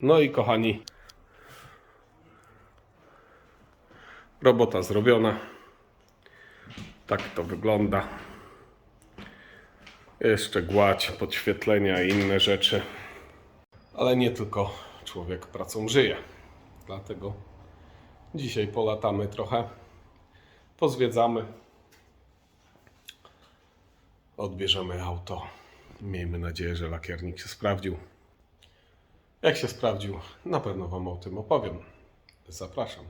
No i kochani, robota zrobiona. Tak to wygląda. Jeszcze gładź, podświetlenia i inne rzeczy. Ale nie tylko człowiek pracą żyje. Dlatego dzisiaj polatamy trochę, pozwiedzamy, odbierzemy auto. Miejmy nadzieję, że lakiernik się sprawdził. Jak się sprawdził, na pewno Wam o tym opowiem. Zapraszam.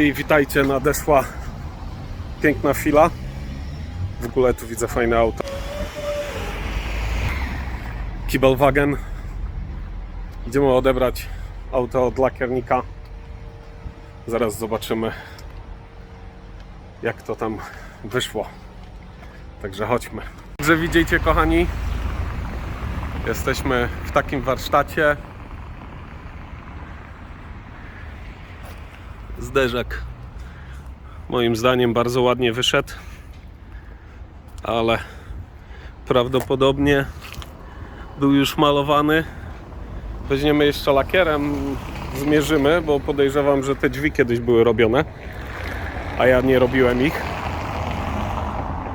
Kochani, witajcie. Nadeszła piękna chwila. W ogóle tu widzę fajne auto. Kibelwagen. Idziemy odebrać auto od lakiernika. Zaraz zobaczymy, jak to tam wyszło. Także chodźmy. Także widzicie, kochani, jesteśmy w takim warsztacie. Zderzak moim zdaniem bardzo ładnie wyszedł, ale prawdopodobnie był już malowany. Weźmiemy jeszcze lakierem, zmierzymy, bo podejrzewam, że te drzwi kiedyś były robione, a ja nie robiłem ich.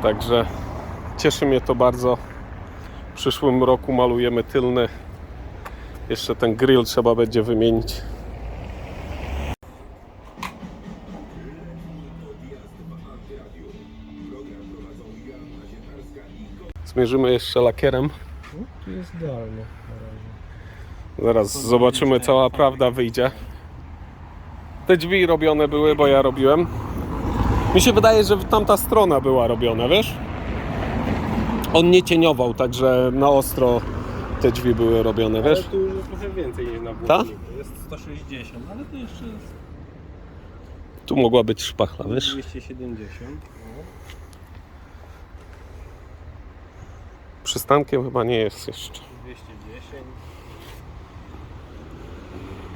Także cieszy mnie to bardzo. W przyszłym roku malujemy tylny. Jeszcze ten grill trzeba będzie wymienić. Zmierzymy jeszcze lakierem. Tu jest idealnie na razie. Zaraz zobaczymy, cała prawda wyjdzie. Te drzwi robione były, bo ja robiłem. Mi się wydaje, że tamta strona była robiona, wiesz? On nie cieniował, także na ostro te drzwi były robione, Ale wiesz? tu już jest trochę więcej niż na Ta? błotniku. Jest 160, ale to jeszcze jest Tu mogła być szpachla, wiesz? 270. No. Przystankiem chyba nie jest jeszcze. 210.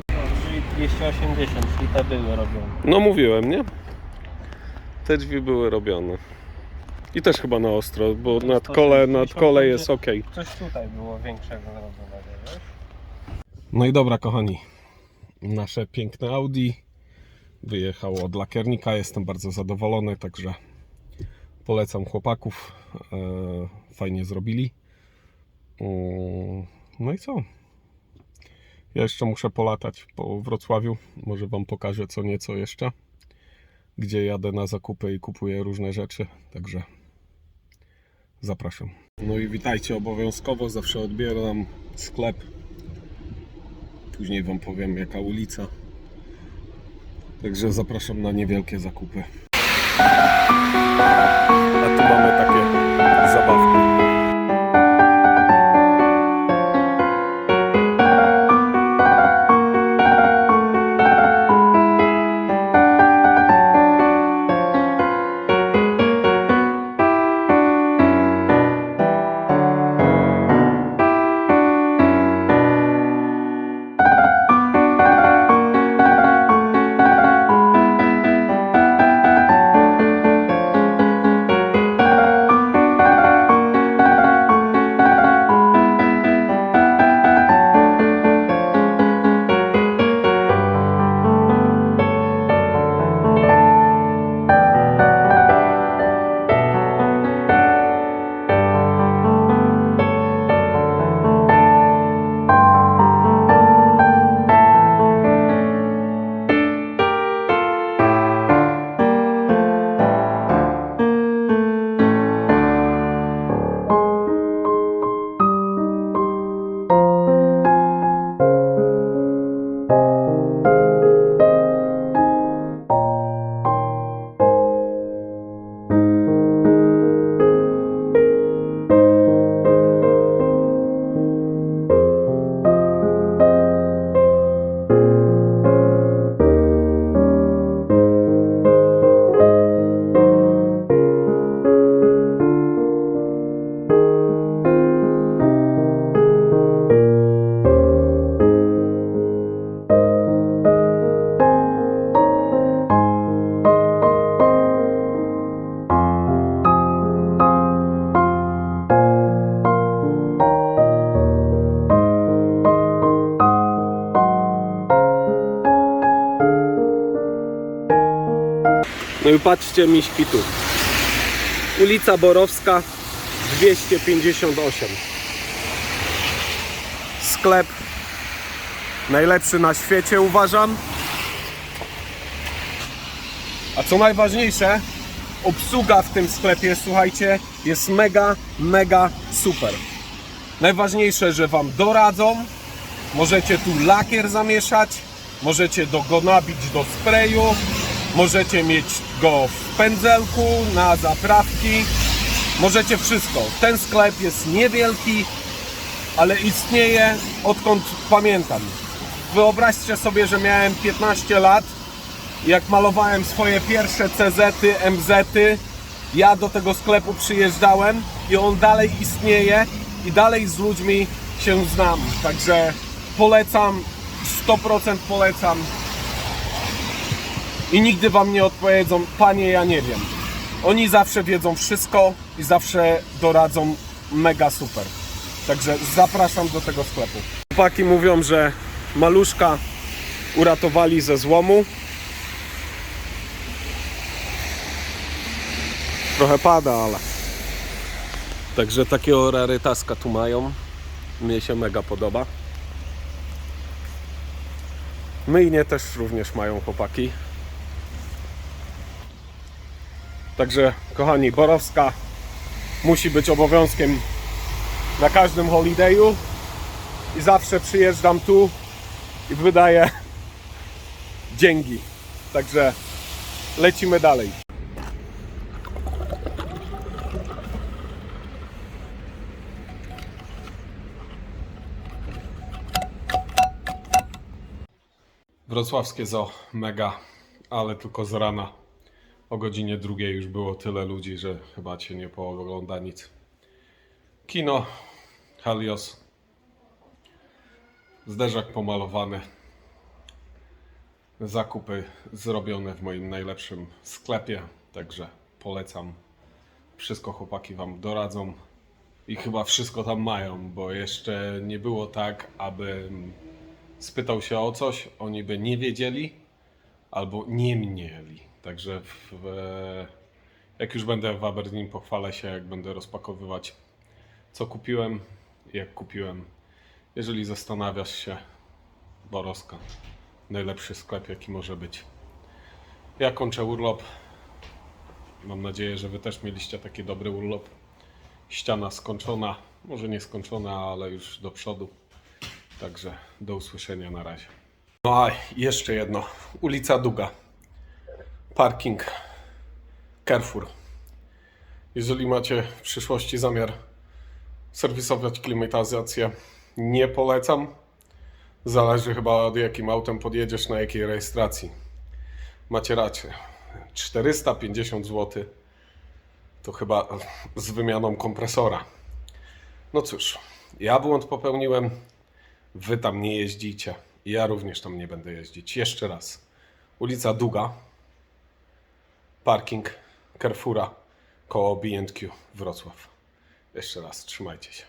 No, czyli 280, czyli te były robione. No mówiłem, nie? Te drzwi były robione. I też chyba na ostro, bo nad kole, nad kole jest ok. Coś tutaj było większego zrobionego, wiesz? No i dobra, kochani. Nasze piękne Audi wyjechało od lakiernika. Jestem bardzo zadowolony, także polecam chłopaków. E, Fajnie zrobili. Mm, No i co? Ja jeszcze muszę polatać po Wrocławiu. Może Wam pokażę co nieco jeszcze. Gdzie jadę na zakupy i kupuję różne rzeczy. Także zapraszam. No i witajcie obowiązkowo. Zawsze odbieram sklep Później Wam powiem jaka ulica. Także zapraszam na niewielkie zakupy. A tu mamy takie No i patrzcie miśki tu. Ulica Borowska 258. Sklep najlepszy na świecie uważam. A co najważniejsze, obsługa w tym sklepie, słuchajcie, jest mega, mega super. Najważniejsze, że Wam doradzą, możecie tu lakier zamieszać, możecie do, go nabić do sprayu, Możecie mieć go w pędzelku, na zaprawki. Możecie wszystko. Ten sklep jest niewielki, ale istnieje odkąd pamiętam. Wyobraźcie sobie, że miałem 15 lat, jak malowałem swoje pierwsze CZ-y, MZ-y, ja do tego sklepu przyjeżdżałem i on dalej istnieje i dalej z ludźmi się znam. Także polecam, 100% polecam. I nigdy wam nie odpowiedzą, panie, ja nie wiem. Oni zawsze wiedzą wszystko i zawsze doradzą mega super. Także zapraszam do tego sklepu. Chłopaki mówią, że maluszka uratowali ze złomu. Trochę pada, ale. Także takiego rarytaska tu mają. Mnie się mega podoba. Myjnie też również mają chłopaki. Także kochani, Borowska musi być obowiązkiem na każdym holidayu i zawsze przyjeżdżam tu i wydaję dzięki. Także lecimy dalej. Wrocławskie zoo mega, ale tylko z rana. O godzinie drugiej już było tyle ludzi, że chyba cię nie poogląda nic. Kino, Helios, zderzak pomalowany, zakupy zrobione w moim najlepszym sklepie, także polecam. Wszystko chłopaki Wam doradzą i chyba wszystko tam mają, bo jeszcze nie było tak, aby spytał się o coś, oni by nie wiedzieli albo nie mieli. Także w, jak już będę w Aberdeen, pochwalę się, jak będę rozpakowywać, co kupiłem, jak kupiłem. Jeżeli zastanawiasz się, Borowska, najlepszy sklep, jaki może być. Ja kończę urlop. Mam nadzieję, że Wy też mieliście taki dobry urlop. Ściana skończona, może nie skończona, ale już do przodu. Także do usłyszenia na razie. No a jeszcze jedno. Ulica Duga. Parking. Carrefour. Jeżeli macie w przyszłości zamiar serwisować klimatyzację, nie polecam. Zależy chyba od jakim autem podjedziesz, na jakiej rejestracji. Macie rację. 450 zł to chyba z wymianą kompresora. No cóż, ja błąd popełniłem. Wy tam nie jeździcie. Ja również tam nie będę jeździć. Jeszcze raz. Ulica Duga. Parking Carrefoura koło B&Q Wrocław. Jeszcze raz, trzymajcie się.